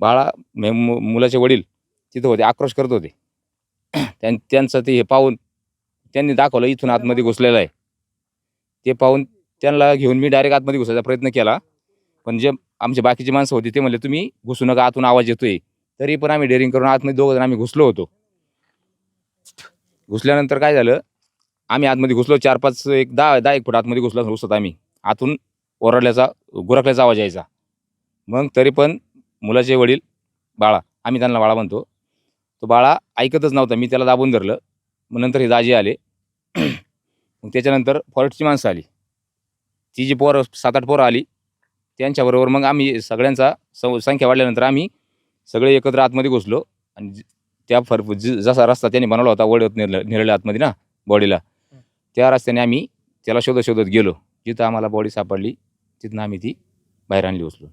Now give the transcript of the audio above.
बाळा मे- मु- मुलाचे वडील तिथं होते आक्रोश करत होते. त्यां त्यांचं ते हे पाहून त्यांनी दाखवलं इथून आतमध्ये घुसलेलं आहे. ते पाहून त्यांना घेऊन मी डायरेक्ट आतमध्ये घुसायचा प्रयत्न केला. पण जे आमचे बाकीचे माणसं होती ते म्हणले तुम्ही घुसू नका आतून आवाज येतोय. तरी पण आम्ही डेअरिंग करून आतमध्ये दोघं जण आम्ही घुसलो होतो. घुसल्यानंतर काय झालं आम्ही आतमध्ये घुसलो चार पाच एक दहा दहा एक फूट आतमध्ये घुसलो घुसत आम्ही. आतून ओरडल्याचा गुरकल्याचा आवाज यायचा. मग तरी पण मुलाचे वडील बाळा आम्ही त्यांना बाळा म्हणतो. तो बाळा ऐकतच नव्हता मी त्याला दाबून धरलं. मग नंतर हे दाजी आले. मग त्याच्यानंतर फॉरेस्टची माणसं आली. ती जी पोरं सात आठ पोरं आली त्यांच्याबरोबर मग आम्ही सगळ्यांचा सं संख्या वाढल्यानंतर आम्ही सगळे एकत्र आतमध्ये घुसलो. आणि ज- त्या फर ज- जसा रस्ता त्याने बनवला होता वडत नेरलं नेरळ्या आतमध्ये ना बॉडीला त्या रस्त्याने आम्ही त्याला शोधत शोधत गेलो. जिथं आम्हाला बॉडी सापडली तिथनं आम्ही ती बाहेर आणली उचलून.